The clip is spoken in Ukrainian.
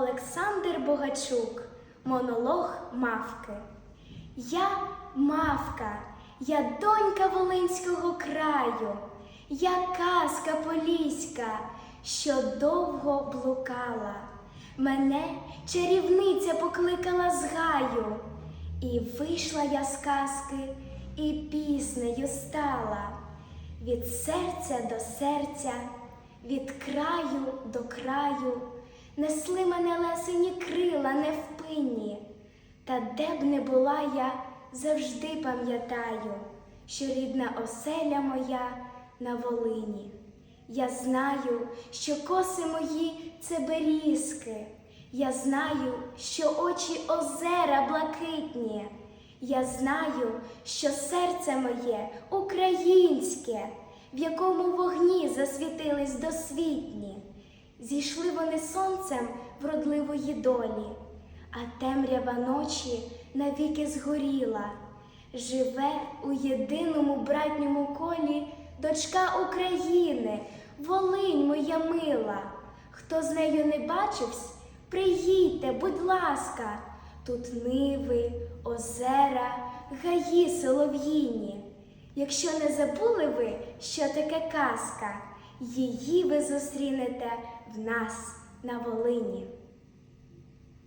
Олександр Богачук. Монолог мавки. Я мавка, я донька Волинського краю, я казка поліська, що довго блукала. Мене чарівниця покликала з гаю, і вийшла я з казки, і піснею стала. Від серця до серця, від краю до краю, несли мене лесені крила невпинні. Та де б не була я, завжди пам'ятаю, що рідна оселя моя на Волині. Я знаю, що коси мої це берізки. Я знаю, що очі озера блакитні. Я знаю, що серце моє українське, в якому вогні засвітились досвітні. Зійшли вони сонцем вродливої долі, а темрява ночі навіки згоріла. Живе у єдиному братньому колі дочка України, Волинь моя мила. Хто з нею не бачивсь, приїдьте, будь ласка, тут ниви, озера, гаї солов'їні. Якщо не забули ви, що таке казка, її ви зустрінете в нас на Волині.